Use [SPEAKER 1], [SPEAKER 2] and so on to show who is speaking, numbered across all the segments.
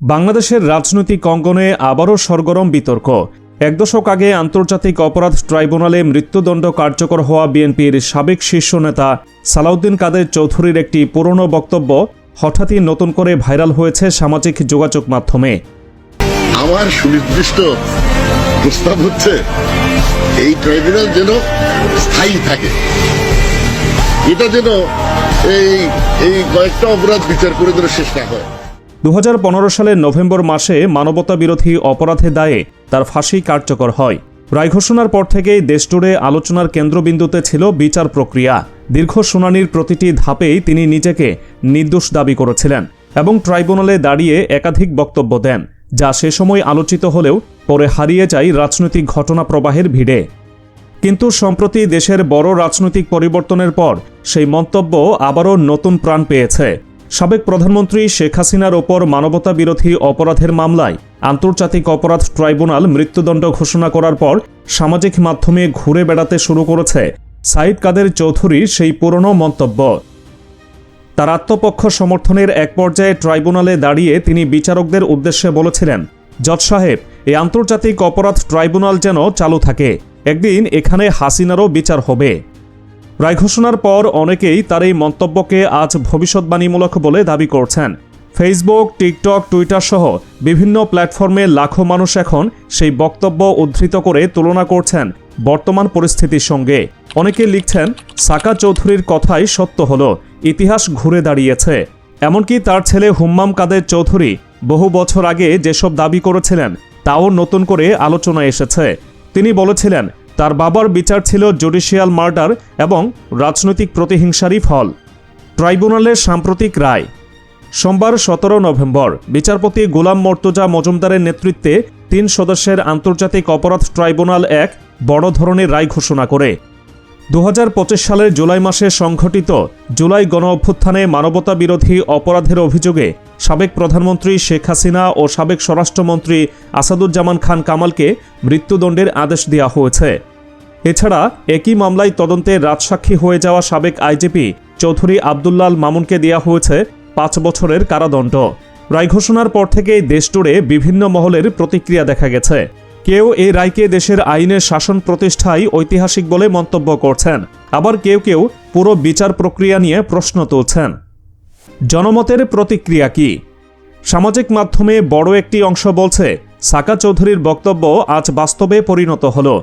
[SPEAKER 1] বাংলাদেশের রাজনৈতিক অঙ্গনে আবারও সরগরম বিতর্ক। এক দশক আগে আন্তর্জাতিক অপরাধ ট্রাইব্যুনালে মৃত্যুদণ্ড কার্যকর হওয়া বিএনপির সাবেক শীর্ষ নেতা সালাউদ্দিন কাদের চৌধুরীর একটি পুরনো বক্তব্য হঠাৎই নতুন করে ভাইরাল হয়েছে সামাজিক যোগাযোগ মাধ্যমে।
[SPEAKER 2] আমার সুনির্দিষ্ট প্রস্তাব হচ্ছে, এই ট্রাইব্যুনাল যেন স্থায়ী থাকে। এটা যেন এই এই কয়েকটা অপরাধ বিচার করে যেন শেষ না হয়।
[SPEAKER 1] দু হাজার পনেরো সালের নভেম্বর মাসে মানবতাবিরোধী অপরাধে দায়ে তার ফাঁসি কার্যকর হয়। রায় ঘোষণার পর থেকেই দেশজুড়ে আলোচনার কেন্দ্রবিন্দুতে ছিল বিচার প্রক্রিয়া। দীর্ঘ শুনানির প্রতিটি ধাপেই তিনি নিজেকে নির্দোষ দাবি করেছিলেন এবং ট্রাইব্যুনালে দাঁড়িয়ে একাধিক বক্তব্য দেন, যা সে সময় আলোচিত হলেও পরে হারিয়ে যায় রাজনৈতিক ঘটনা প্রবাহের ভিড়ে। কিন্তু সম্প্রতি দেশের বড় রাজনৈতিক পরিবর্তনের পর সেই মন্তব্য আবারও নতুন প্রাণ পেয়েছে। সাবেক প্রধানমন্ত্রী শেখ হাসিনার ওপর মানবতা বিরোধী অপরাধের মামলায় আন্তর্জাতিক অপরাধ ট্রাইব্যুনাল মৃত্যুদণ্ড ঘোষণা করার পর সামাজিক মাধ্যমে ঘুরে বেড়াতে শুরু করেছে সাইদ কাদের চৌধুরীর সেই পুরনো মন্তব্য। তার আত্মপক্ষ সমর্থনের এক পর্যায়ে ট্রাইব্যুনালে দাঁড়িয়ে তিনি বিচারকদের উদ্দেশ্যে বলেছিলেন, জজ সাহেব এই আন্তর্জাতিক অপরাধ ট্রাইব্যুনাল যেন চালু থাকে। একদিন এখানে হাসিনারও বিচার হবে। রায় ঘোষণার পর অনেকেই তার এই মন্তব্যকে আজ ভবিষ্যৎবাণীমূলক বলে দাবি করছেন। ফেসবুক টিকটক টুইটার সহ বিভিন্ন প্ল্যাটফর্মে লাখো মানুষ এখন সেই বক্তব্য উদ্ধৃত করে তুলনা করছেন বর্তমান পরিস্থিতির সঙ্গে। অনেকে লিখছেন, সাকা চৌধুরীর কথাই সত্য হল, ইতিহাস ঘুরে দাঁড়িয়েছে। এমনকি তার ছেলে হুম্মাম কাদের চৌধুরী বহু বছর আগে যেসব দাবি করেছিলেন, তাও নতুন করে আলোচনায় এসেছে। তিনি বলেছিলেন তার বাবার বিচার ছিল জুডিশিয়াল মার্ডার এবং রাজনৈতিক প্রতিহিংসারই ফল। ট্রাইব্যুনালের সাম্প্রতিক রায়। সোমবার সতেরো নভেম্বর বিচারপতি গোলাম মর্তুজা মজুমদারের নেতৃত্বে তিন সদস্যের আন্তর্জাতিক অপরাধ ট্রাইব্যুনাল এক বড় ধরনের রায় ঘোষণা করে। দু হাজার পঁচিশ সালের জুলাই মাসে সংঘটিত জুলাই গণ অভ্যুত্থানে মানবতা বিরোধী অপরাধের অভিযোগে সাবেক প্রধানমন্ত্রী শেখ হাসিনা ও সাবেক স্বরাষ্ট্রমন্ত্রী আসাদুজ্জামান খান কামালকে মৃত্যুদণ্ডের আদেশ দেওয়া হয়েছে। এছাড়া একই মামলায় তদন্তে রাজসাক্ষী হয়ে যাওয়া সাবেক আইজিপি চৌধুরী আবদুল্লাল মামুনকে দেওয়া হয়েছে পাঁচ বছরের কারাদণ্ড। রায় ঘোষণার পর থেকেই দেশজুড়ে বিভিন্ন মহলের প্রতিক্রিয়া দেখা গেছে। কেউ এই রায়কে দেশের আইনের শাসন প্রতিষ্ঠায় ঐতিহাসিক বলে মন্তব্য করছেন। আবার কেউ কেউ পুরো বিচার প্রক্রিয়া নিয়ে প্রশ্ন তুলছেন। জনমতের প্রতিক্রিয়া কি? সামাজিক মাধ্যমে বড় একটি অংশ বলছে, সাকা চৌধুরীর বক্তব্য আজ বাস্তবে পরিণত হল।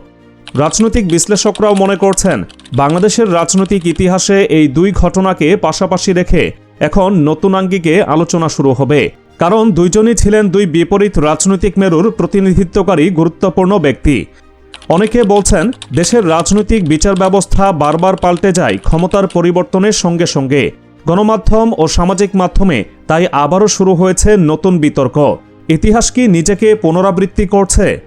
[SPEAKER 1] রাজনৈতিক বিশ্লেষকরাও মনে করছেন, বাংলাদেশের রাজনৈতিক ইতিহাসে এই দুই ঘটনাকে পাশাপাশি রেখে এখন নতুন আঙ্গিকে আলোচনা শুরু হবে। কারণ দুইজনই ছিলেন দুই বিপরীত রাজনৈতিক মেরুর প্রতিনিধিত্বকারী গুরুত্বপূর্ণ ব্যক্তি। অনেকে বলছেন, দেশের রাজনৈতিক বিচার ব্যবস্থা বারবার পাল্টে যায় ক্ষমতার পরিবর্তনের সঙ্গে সঙ্গে। গণমাধ্যম ও সামাজিক মাধ্যমে তাই আবারও শুরু হয়েছে নতুন বিতর্ক। ইতিহাস কি নিজেকে পুনরাবৃত্তি করছে?